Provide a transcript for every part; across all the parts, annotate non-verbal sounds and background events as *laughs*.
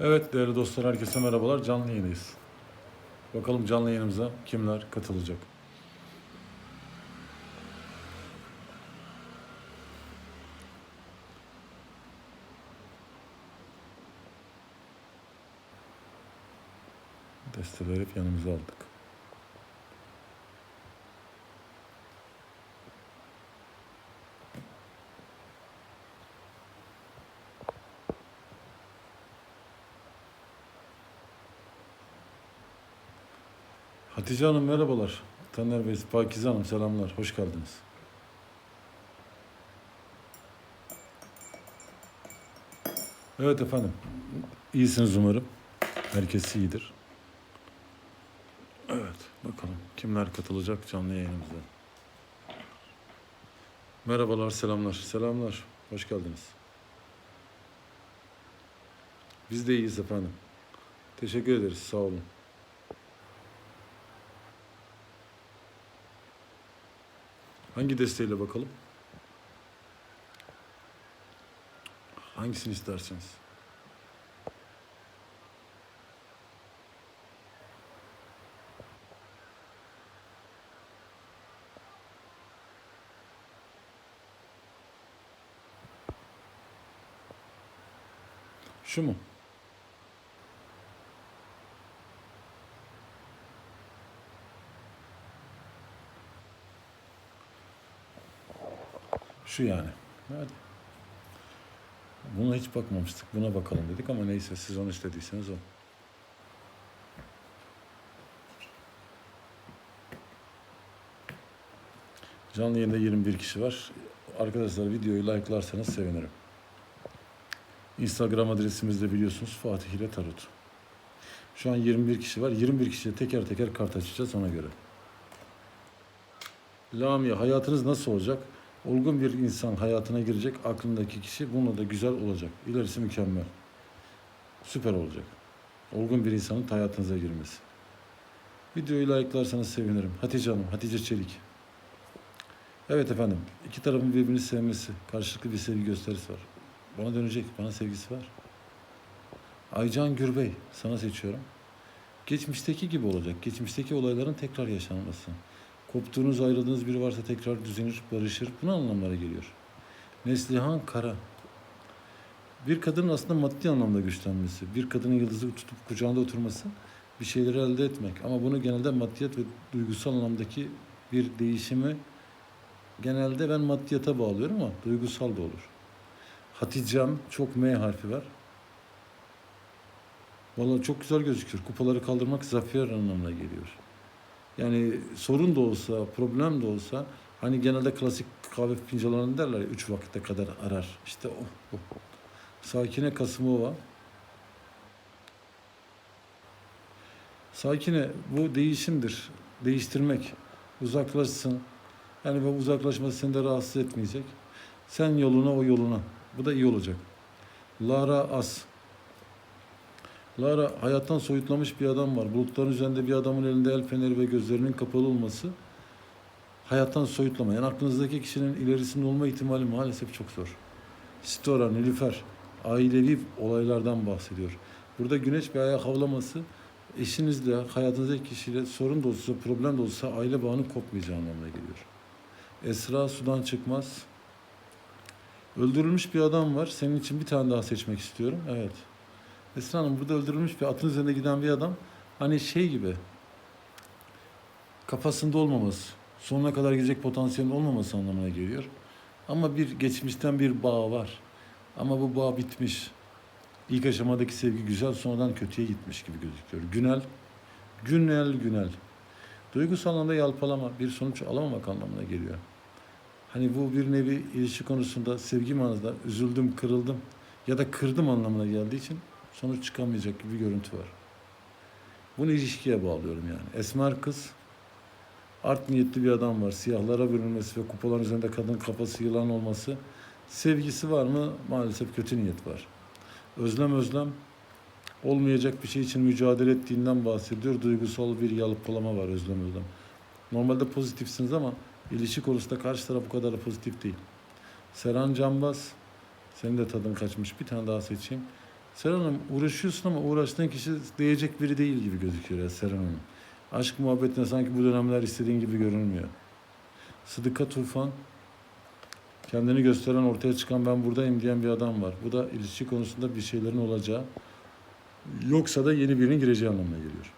Evet değerli dostlar herkese merhabalar. Canlı yayındayız. Bakalım canlı yayınımıza kimler katılacak? Desteleri hep yanımıza aldık. Hatice Hanım merhabalar. Taner Bey, Pakize Hanım selamlar. Hoş geldiniz. Evet efendim. İyisiniz umarım. Herkes iyidir. Evet. Bakalım kimler katılacak canlı yayınımıza. Merhabalar, selamlar. Selamlar. Hoş geldiniz. Biz de iyiyiz efendim. Teşekkür ederiz. Sağ olun. Hangi desteğiyle bakalım? Hangisini isterseniz. Şu mu? Şu yani. Hadi. Buna hiç bakmamıştık. Buna bakalım dedik ama neyse siz onu istediyseniz o. Canlı yayında 21 kişi var. Arkadaşlar videoyu like'larsanız sevinirim. Instagram adresimizi de biliyorsunuz Fatih ile Tarot. Şu an 21 kişi var. 21 kişiye teker teker kart açacağız ona göre. Lamia hayatınız nasıl olacak? Olgun bir insan hayatına girecek. Aklındaki kişi bununla da güzel olacak. İlerisi mükemmel. Süper olacak. Olgun bir insanın hayatınıza girmesi. Videoyu like'larsanız sevinirim. Hatice Hanım, Hatice Çelik. Evet efendim. iki tarafın birbirini sevmesi, karşılıklı bir sevgi gösterisi var. Bana dönecek, bana sevgisi var. Aycan Gürbey, sana seçiyorum. Geçmişteki gibi olacak. Geçmişteki olayların tekrar yaşanması. Koptuğunuz, ayrıldığınız biri varsa tekrar düzenir, barışır. Buna anlamlara geliyor. Neslihan Kara. Bir kadının aslında maddi anlamda güçlenmesi, bir kadının yıldızı tutup kucağında oturması bir şeyleri elde etmek. Ama bunu genelde maddiyat ve duygusal anlamdaki bir değişimi genelde ben maddiyata bağlıyorum ama duygusal da olur. Hatice'm çok M harfi var. Vallahi çok güzel gözüküyor. Kupaları kaldırmak zafer anlamına geliyor. Yani sorun da olsa, problem de olsa hani genelde klasik kahve fincanlarında derler ya üç vakite kadar arar. İşte o. o. Sakine Kasımova. Sakine bu değişimdir. Değiştirmek. Uzaklaşsın. Yani bu uzaklaşması seni de rahatsız etmeyecek. Sen yoluna o yoluna. Bu da iyi olacak. Lara As. Lara hayattan soyutlamış bir adam var. Bulutların üzerinde bir adamın elinde el feneri ve gözlerinin kapalı olması hayattan soyutlama. Yani aklınızdaki kişinin ilerisinde olma ihtimali maalesef çok zor. Stora, Nilüfer, ailevi olaylardan bahsediyor. Burada güneş bir ayak havlaması eşinizle, hayatınızdaki kişiyle sorun da olsa, problem de olsa aile bağının kopmayacağı anlamına geliyor. Esra sudan çıkmaz. Öldürülmüş bir adam var. Senin için bir tane daha seçmek istiyorum. Evet. Esra Hanım burada öldürülmüş bir atın üzerinde giden bir adam hani şey gibi kafasında olmaması, sonuna kadar gidecek potansiyelin olmaması anlamına geliyor. Ama bir geçmişten bir bağ var. Ama bu bağ bitmiş. İlk aşamadaki sevgi güzel, sonradan kötüye gitmiş gibi gözüküyor. Günel, günel, günel. Duygusal anlamda yalpalama, bir sonuç alamamak anlamına geliyor. Hani bu bir nevi ilişki konusunda sevgi manasında üzüldüm, kırıldım ya da kırdım anlamına geldiği için sonuç çıkamayacak gibi bir görüntü var. Bunu ilişkiye bağlıyorum yani. Esmer kız, art niyetli bir adam var. Siyahlara bürünmesi ve kupaların üzerinde kadın kafası yılan olması. Sevgisi var mı? Maalesef kötü niyet var. Özlem özlem olmayacak bir şey için mücadele ettiğinden bahsediyor. Duygusal bir yalıpalama var özlem özlem. Normalde pozitifsiniz ama ilişki konusunda karşı taraf bu kadar da pozitif değil. Seren Canbaz, senin de tadın kaçmış. Bir tane daha seçeyim. Seren Hanım uğraşıyorsun ama uğraştığın kişi değecek biri değil gibi gözüküyor ya Seren Hanım. Aşk muhabbetine sanki bu dönemler istediğin gibi görünmüyor. Sıdıka Tufan kendini gösteren ortaya çıkan ben buradayım diyen bir adam var. Bu da ilişki konusunda bir şeylerin olacağı yoksa da yeni birinin gireceği anlamına geliyor.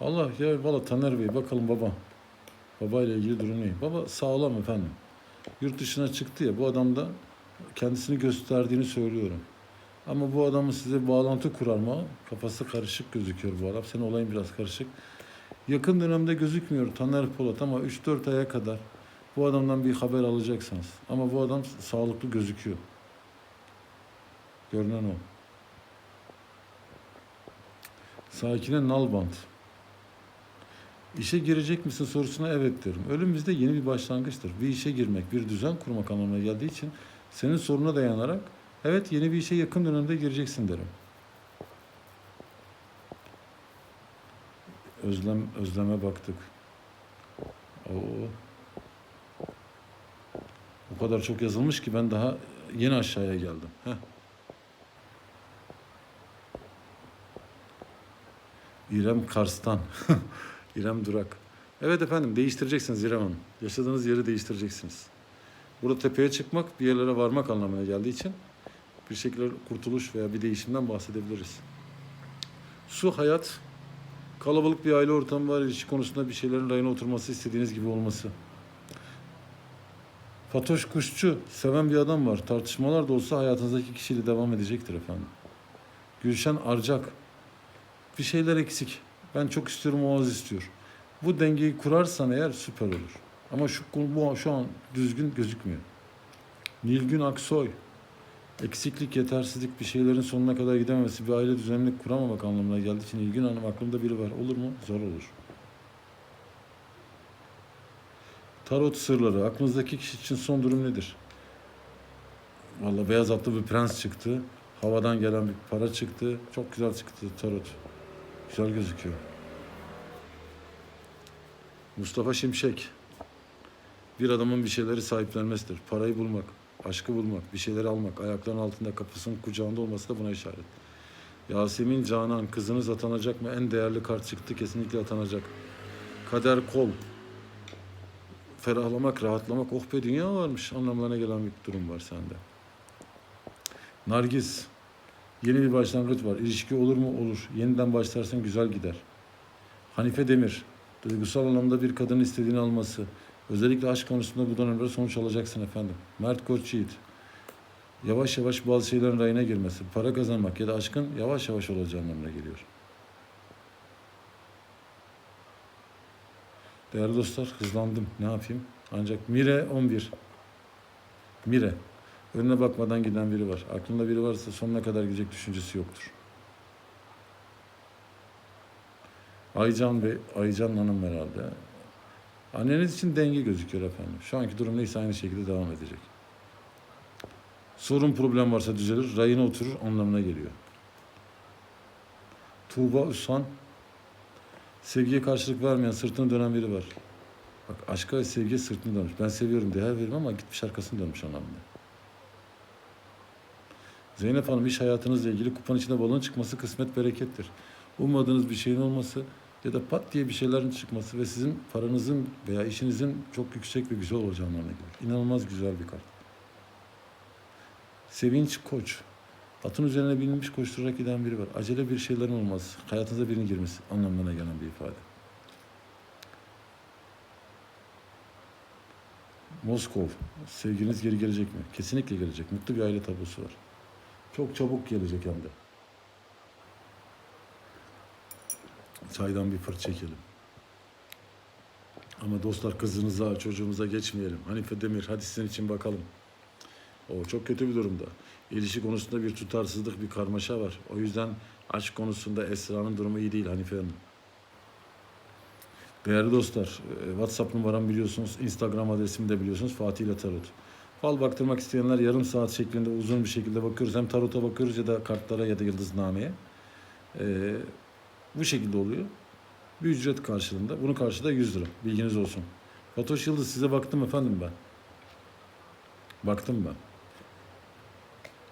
Allah ya valla Taner Bey bakalım baba. Baba ile ilgili durum ne? Baba sağlam efendim. Yurt dışına çıktı ya bu adam da kendisini gösterdiğini söylüyorum. Ama bu adamın size bağlantı kurar mı? Kafası karışık gözüküyor bu adam. Senin olayın biraz karışık. Yakın dönemde gözükmüyor Taner Polat ama 3-4 aya kadar bu adamdan bir haber alacaksınız. Ama bu adam sağlıklı gözüküyor. Görünen o. Sakine Nalbant. İşe girecek misin sorusuna evet derim. Ölüm bizde yeni bir başlangıçtır. Bir işe girmek, bir düzen kurmak anlamına geldiği için senin soruna dayanarak evet yeni bir işe yakın dönemde gireceksin derim. Özlem özleme baktık. Oo. O kadar çok yazılmış ki ben daha yeni aşağıya geldim. Heh. İrem Kars'tan. *laughs* İrem Durak. Evet efendim değiştireceksiniz İrem Hanım. Yaşadığınız yeri değiştireceksiniz. Burada tepeye çıkmak bir yerlere varmak anlamına geldiği için bir şekilde kurtuluş veya bir değişimden bahsedebiliriz. Su hayat, kalabalık bir aile ortamı var, ilişki konusunda bir şeylerin rayına oturması, istediğiniz gibi olması. Fatoş Kuşçu, seven bir adam var. Tartışmalar da olsa hayatınızdaki kişiyle devam edecektir efendim. Gülşen Arcak, bir şeyler eksik. Ben çok istiyorum, o istiyor. Bu dengeyi kurarsan eğer süper olur. Ama şu, bu şu an düzgün gözükmüyor. Nilgün Aksoy, eksiklik, yetersizlik, bir şeylerin sonuna kadar gidememesi, bir aile düzenini kuramamak anlamına geldiği için Nilgün Hanım aklımda biri var. Olur mu? Zor olur. Tarot sırları. Aklınızdaki kişi için son durum nedir? Vallahi beyaz atlı bir prens çıktı. Havadan gelen bir para çıktı. Çok güzel çıktı tarot. Güzel gözüküyor. Mustafa Şimşek. Bir adamın bir şeyleri sahiplenmesidir. Parayı bulmak, aşkı bulmak, bir şeyleri almak, ayaklarının altında, kapısının kucağında olması da buna işaret. Yasemin Canan, kızınız atanacak mı? En değerli kart çıktı, kesinlikle atanacak. Kader Kol. Ferahlamak, rahatlamak, oh be dünya varmış anlamlarına gelen bir durum var sende. Nargiz, yeni bir başlangıç var. İlişki olur mu? Olur. Yeniden başlarsın güzel gider. Hanife Demir, duygusal anlamda bir kadının istediğini alması. Özellikle aşk konusunda bu dönemde sonuç alacaksın efendim. Mert Koçyiğit, yavaş yavaş bazı şeylerin rayına girmesi. Para kazanmak ya da aşkın yavaş yavaş olacağı anlamına geliyor. Değerli dostlar hızlandım. Ne yapayım? Ancak Mire 11. Mire. Önüne bakmadan giden biri var. Aklında biri varsa sonuna kadar gidecek düşüncesi yoktur. Aycan Bey, Aycan Hanım herhalde. Anneniz için denge gözüküyor efendim. Şu anki durum neyse aynı şekilde devam edecek. Sorun problem varsa düzelir, rayına oturur anlamına geliyor. Tuğba Üshan, sevgiye karşılık vermeyen, sırtını dönen biri var. Bak aşka ve sevgiye sırtını dönmüş. Ben seviyorum, değer veririm ama gitmiş arkasını dönmüş anlamında. Zeynep Hanım iş hayatınızla ilgili kupanın içinde balon çıkması kısmet berekettir. Ummadığınız bir şeyin olması ya da pat diye bir şeylerin çıkması ve sizin paranızın veya işinizin çok yüksek ve güzel olacağı gelir. İnanılmaz güzel bir kart. Sevinç Koç. Atın üzerine binmiş koşturarak giden biri var. Acele bir şeylerin olması, hayatınıza birinin girmesi anlamına gelen bir ifade. Moskov. Sevginiz geri gelecek mi? Kesinlikle gelecek. Mutlu bir aile tablosu var. Çok çabuk gelecek hem de. Çaydan bir fırt çekelim. Ama dostlar kızınıza, çocuğumuza geçmeyelim. Hanife Demir, hadi sizin için bakalım. O çok kötü bir durumda. İlişki konusunda bir tutarsızlık, bir karmaşa var. O yüzden aşk konusunda Esra'nın durumu iyi değil Hanife Hanım. Değerli dostlar, e, WhatsApp numaramı biliyorsunuz, Instagram adresimi de biliyorsunuz Fatih ile Tarot. Fal baktırmak isteyenler yarım saat şeklinde uzun bir şekilde bakıyoruz. Hem tarota bakıyoruz ya da kartlara ya da yıldıznameye. Ee, bu şekilde oluyor. Bir ücret karşılığında. Bunun karşılığı da 100 lira. Bilginiz olsun. Fatoş Yıldız size baktım efendim ben. Baktım ben.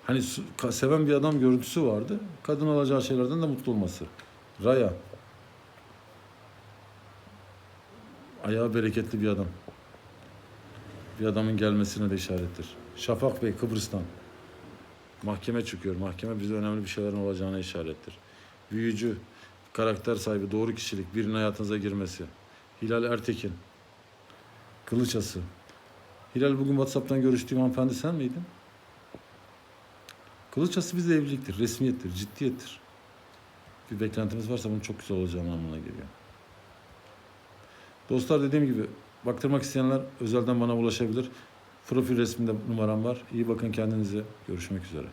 Hani seven bir adam görüntüsü vardı. Kadın alacağı şeylerden de mutlu olması. Raya. Ayağı bereketli bir adam. Bir adamın gelmesine de işarettir. Şafak Bey Kıbrıs'tan. Mahkeme çıkıyor. Mahkeme bize önemli bir şeylerin olacağına işarettir. Büyücü, karakter sahibi, doğru kişilik, birinin hayatınıza girmesi. Hilal Ertekin. Kılıçası. Hilal bugün WhatsApp'tan görüştüğüm hanımefendi sen miydin? Kılıçası bizde evliliktir, resmiyettir, ciddiyettir. Bir beklentimiz varsa bunun çok güzel olacağı anlamına geliyor. Dostlar dediğim gibi baktırmak isteyenler özelden bana ulaşabilir. Profil resminde numaram var. İyi bakın kendinize. Görüşmek üzere.